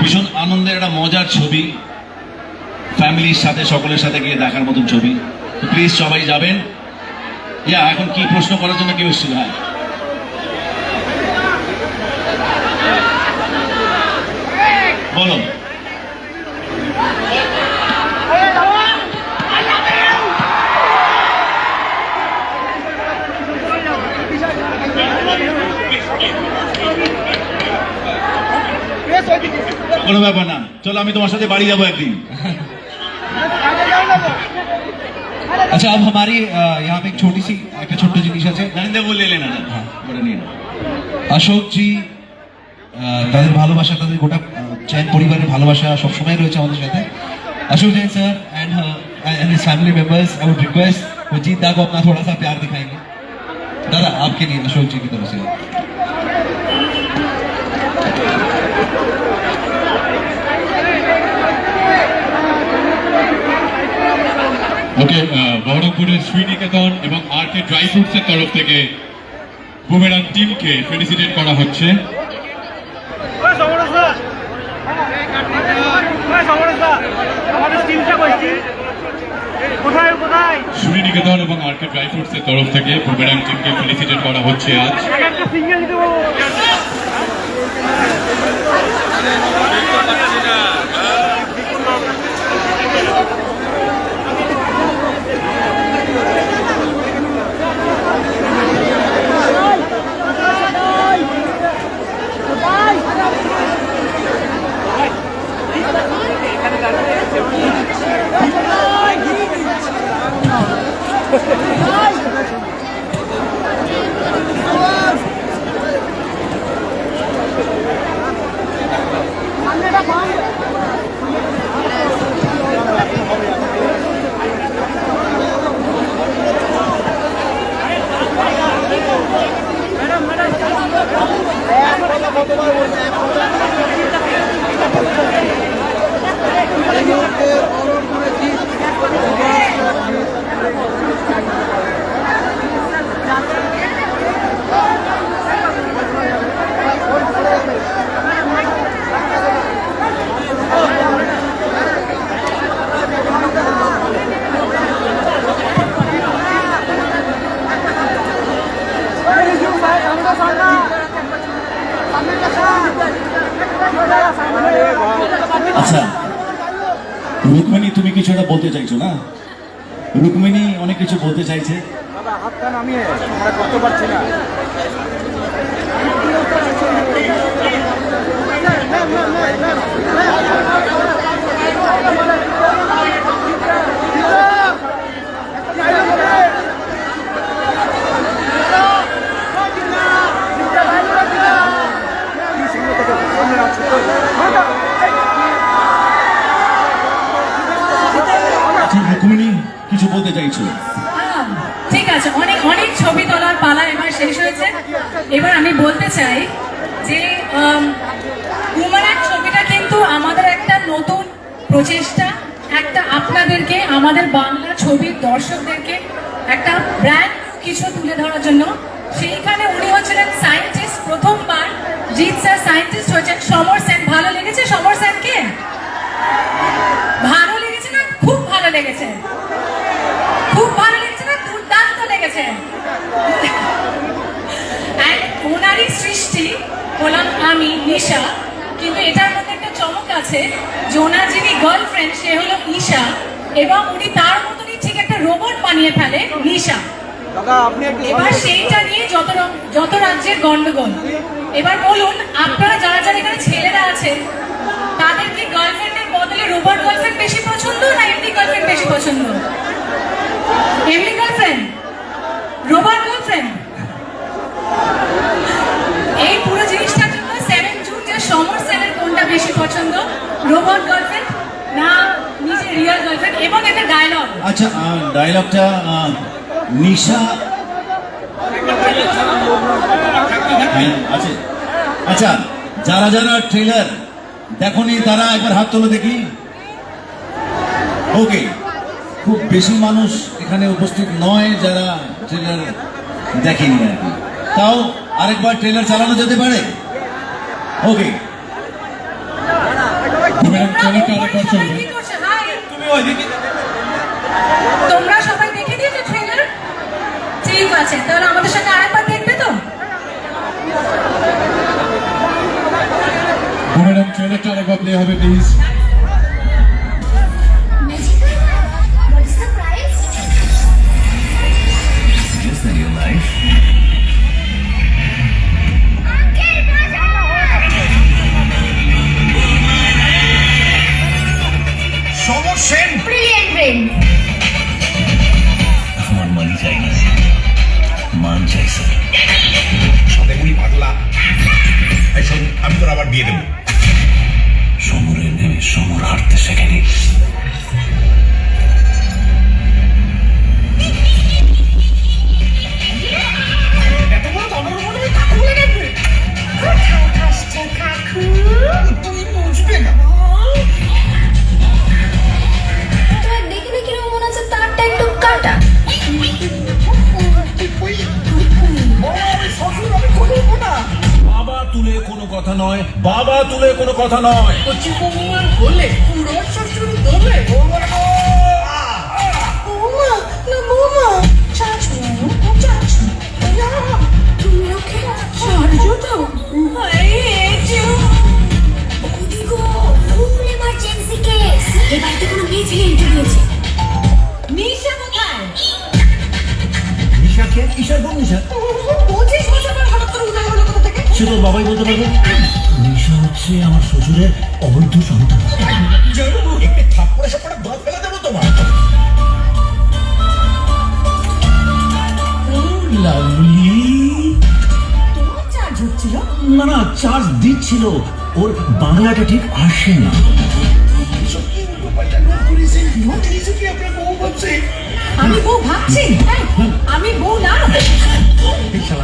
ভীষণ আনন্দের একটা মজার ছবি। ফ্যামিলির সাথে, সকলের সাথে গিয়ে দেখার মতন ছবি। প্লিজ সবাই যাবেন। ইয়া, এখন কি প্রশ্ন করার জন্য কেউ এসেছিল? হ্যাঁ বলো। কোনো ব্যাপার না চলো আমি তোমার সাথে বাড়ি যাবো একদিন अच्छा अब हमारी अ, यहाँ पे एक छोटी सी একটা ছোট্ট জিনিস আছে জানিন্দা বলে এলে না হ্যাঁ ওটা নিয়ে নাও। অশোক জি আহ, তাদের ভালোবাসা তাদের গোটা জৈন পরিবারের ভালোবাসা সবসময় রয়েছে আমাদের সাথে Ashok Jain sir and and his family members I would request वो जीत दा को अपना थोड़ा सा प्यार दिखाएंगे दादा आपके लिए अशोक जी की तरफ से ওকে বহরমপুরের শ্রীনিকেতন এবং আর কে ড্রাই ফ্রুটসের তরফ থেকে বুমেরাং টিমকে ফেলিসিটেট করা হচ্ছে। শ্রীনিকেতন এবং আর কে ড্রাই ফ্রুটসের তরফ থেকে বুমেরাং টিমকে ফেলিসিটেট করা হচ্ছে আজ। এক বলতে চাইছো না? রুকমিনী অনেক কিছু বলতে চাইছে। না। রুকমিনী কিছু বলতে চাইছো? ঠিক আছে। অনেক অনেক ছবি তোলার পালা এবার শেষ হয়েছে। এবার আমি বলতে চাই যে উমানার ছবিটা কিন্তু আমাদের একটা নতুন প্রচেষ্টা, একটা আপনাদেরকে, আমাদের বাংলা ছবির দর্শকদেরকে একটা ব্র্যান্ড কিছু তুলে ধরার জন্য। সেইখানে উনি হচ্ছিলেন সায়েন্টিস্ট প্রথমবার, জিৎ স্যার সায়েন্টিস্ট হয়েছেন, সমর সেন, ভালো লেগেছে সমর সেনকে ভালো লেগেছে না খুব ভালো লেগেছে খুব ভালো লেগেছে না দুর্দান্ত লেগেছে And ওনারই সৃষ্টি হলাম নিশা কিন্তু এটার মধ্যে একটা চমক আছে যে ওনার যিনি গার্লফ্রেন্ড সে হলো ঈশা এবং উনি তার মতনই ঠিক একটা রোবট বানিয়ে ফেলে নিশা। এবার সেইটা নিয়ে যত যত রাজ্যের গন্ডগোল এবার বলুন আপনারা যারা যারা এখানে ছেলেরা আছেন তাদের কি গার্লফ্রেন্ডের বদলে রোবট গার্লফ্রেন্ড বেশি পছন্দ না এমনি গার্লফ্রেন্ড বেশি পছন্দ? এমনি গার্লফ্রেন্ড রোবট গার্লফ্রেন্ড এই পুরো জিনিসটার সমর সেনের কোনটা বেশি পছন্দ? রোবট গার্লফ্রেন্ড না রিয়েল গার্লফ্রেন্ড এবং ডায়লগ আচ্ছা ডায়লগটা নিশা হ্যাঁ, আছে। আচ্ছা যারা যারা ট্রেলার দেখনি তারা একবার হাত তোলো দেখি। ওকে খুব বেশি মানুষ এখানে উপস্থিত নয় যারা ট্রেলার দেখেনি আর কি। তাও আরেকবার ট্রেলার চালানো যেতে পারে? ওকে! তোমরা সবাই দেখে দিয়েছ ট্রেলার ঠিক আছে তাহলে আমাদের সাথে আরেকবার দেখবে তো? বুমেরাং ট্রেলারটা আরেকবার প্লে হবে প্লিজ এই বাড়িতে কোনো মেয়ে ছেলে এন্ট্রি দিয়েছে নিশা কোথায়? নিশাকে কিসের বউ নিশা? সে তোর বাবাই বলতে পারবে? নিশা হচ্ছে আমার শ্বশুরের অবৈধ সন্তান। একটি থাপ্পড়ে সাপড়ে দাঁত ফেলে দেবো তোমার চার্জ হচ্ছিল? না না চার্জ দিচ্ছিল। ওর বাংলাটা ঠিক আসে না। আমি বউ ভাবছি আমি বউ না।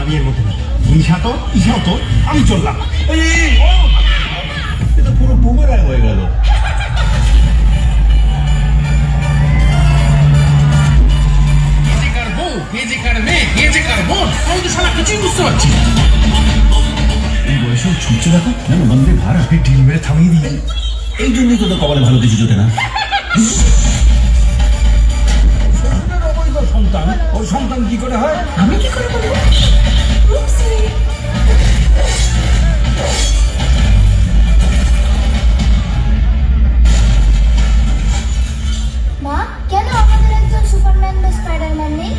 আমি এর মধ্যে নিশা তো ইশাও তো আমি চললাম! এটা পুরো বুমেরাং হয়ে গেল। এই বয়সে ছুটছে দেখো না বন্দে ভারত ঢিল মেরে থামিয়ে দিই এই জন্যই তোদের কপালে ভালো কিছু জোটে না। সন্তান? ওর সন্তান কি করে হয়? আমি কি করে বলব? মা, কেন আমাদের একজন সুপারম্যান বা স্পাইডারম্যান নেই?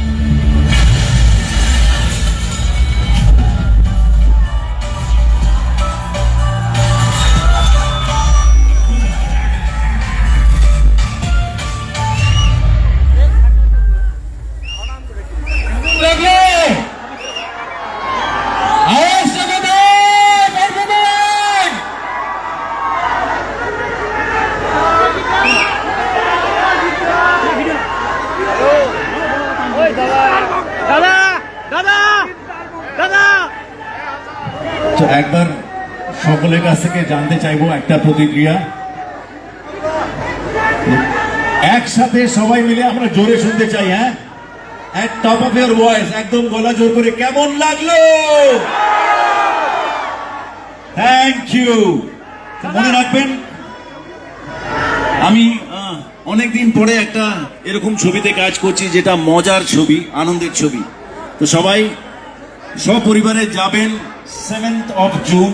একবার সকলের কাছ থেকে জানতে চাইব একটা প্রতিক্রিয়া। একসাথে সবাই মিলে আমরা জোরে শুনতে চাই হ্যাঁ? এক টপ অফ ইয়ার ভয়েস একদম গলা জোর করে কেমন লাগল? থ্যাংক ইউ মনে রাখবেন, আমি অনেক দিন পরে একটা এরকম ছবিতে কাজ করছি যেটা মজার ছবি, আনন্দের ছবি। তো সবাই, সপরিবারে যাবেন সেভেন্থ অফ জুন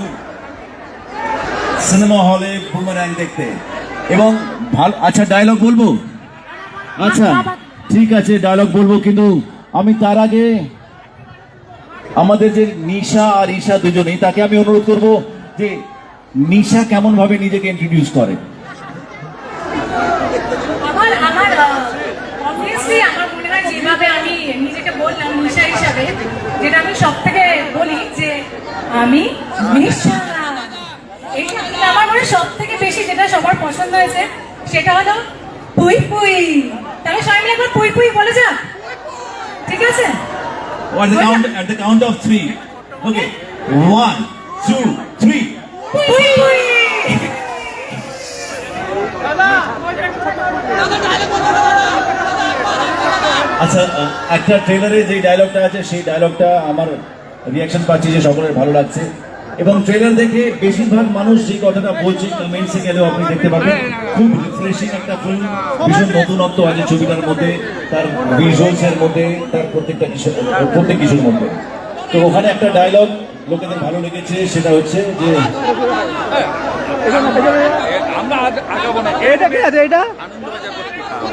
সিনেমা হলে বুমারাং দেখতে। এবং ভালো আচ্ছা ডায়লগ বলব? আচ্ছা ঠিক আছে ডায়লগ বলব, কিন্তু আমি তার আগে আমাদের যে নিশা আর ঈশা দুজনেই, তাকে আমি অনুরোধ করব যে নিশা কেমন ভাবে নিজেকে ইন্ট্রোডিউস করে। আমার আমার অবভিয়াসলি আমার মনে হয় যেভাবে আমি নিজেকে বললাম নিশা হিসাবে যেটা আমি সব থেকে বলি যে আমি নিশা কিন্তু আমার মনে সব থেকে বেশি যেটা সবার পছন্দ হয়েছে সেটা হলো পুই পুই তাহলে সবাই মিলে একবার পুই পুই বলে যা ঠিক আছে At the count, at the count of three. Okay. One, two, three. পুই পুই আচ্ছা একটা ট্রেলারে যে ডায়লগটা আছে সেই ডায়লগটা আমার রিয়াকশন পাচ্ছি যে সকলের ভালো লাগছে। এবং ট্রেলার দেখে বেশিরভাগ মানুষ যে কথাটা বলছে কমেন্টসে গেলেও আপনি দেখতে পাবেন খুব রিফ্রেশিং একটা ফিল্ম ভীষণ নতুনত্ব আছে ছবিটার মধ্যে তার ভিজুয়ালস এর মধ্যে তার প্রত্যেকটা কিছু প্রত্যেক কিছুর মধ্যে। তো ওখানে একটা ডায়লগ লোকেদের ভালো লেগেছে সেটা হচ্ছে যে আমরা আগাবো না। এটা কি আছে এটা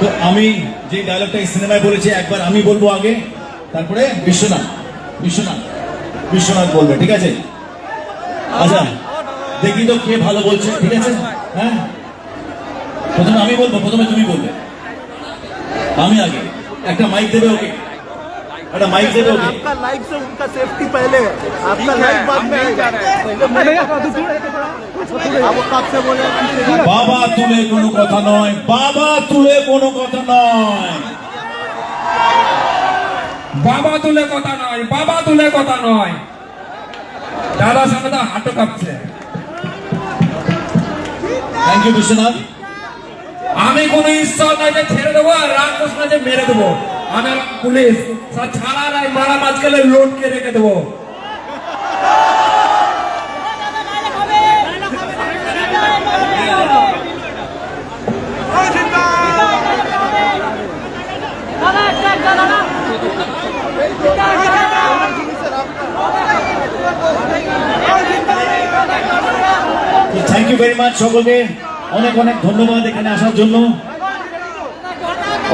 তো আমি যে ডায়লগটা এই সিনেমায় বলেছি একবার আমি বলবো আগে তারপরে বিশ্বনাথ বিশ্বনাথ বিশ্বনাথ বলবে ঠিক আছে আচ্ছা দেখি তো কে ভালো বলছে ঠিক আছে হ্যাঁ প্রথমে আমি বলবো প্রথমে তুমি বলবে আমি আগে একটা মাইক দেবে ওকে একটা মাইক দেবে ওকে आपका लाइफ से उनका सेफ्टी पहले है आपका लाइफ बाद में বাবা তুলে কোনো কথা নয় বাবা তুলে কোনো কথা নয়। বাবা তুলে কথা নয় বাবা তুলে কথা নয়। দাদার সঙ্গে তো হাঁটু কাঁপছে। Thank you Biswanath. আমি কোনো ঈশ্বর যে ছেড়ে দেবো আর রামকৃষ্ণ যে মেরে দেবো। আমি পুলিশ ছাড়া নাই মারা মাঝখানে লোটকে রেখে দেবো। থ্যাংক ইউ ভেরি মাচ সকলকে। অনেক অনেক ধন্যবাদ এখানে আসার জন্য।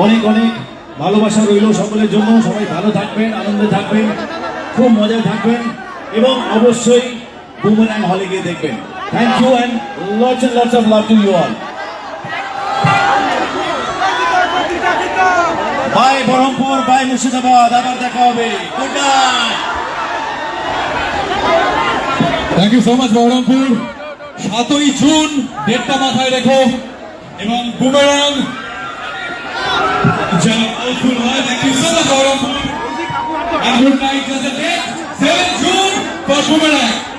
অনেক অনেক ভালোবাসা রইল সকলের জন্য। সবাই ভালো থাকবেন, আনন্দে থাকবেন, খুব মজায় থাকবেন এবং অবশ্যই বুমরাং হলে গিয়ে দেখবেন। Thank you and lots of love to you all bye Baharampur bye Murshidabad আবার দেখা হবে। Good night thank you so much Baharampur সাতই জুন ডেটটা মাথায় রেখো এবং বুমেরাং যেন ফুল হয় thank you so much Baharampur And good night, just 7 June for Boomerang.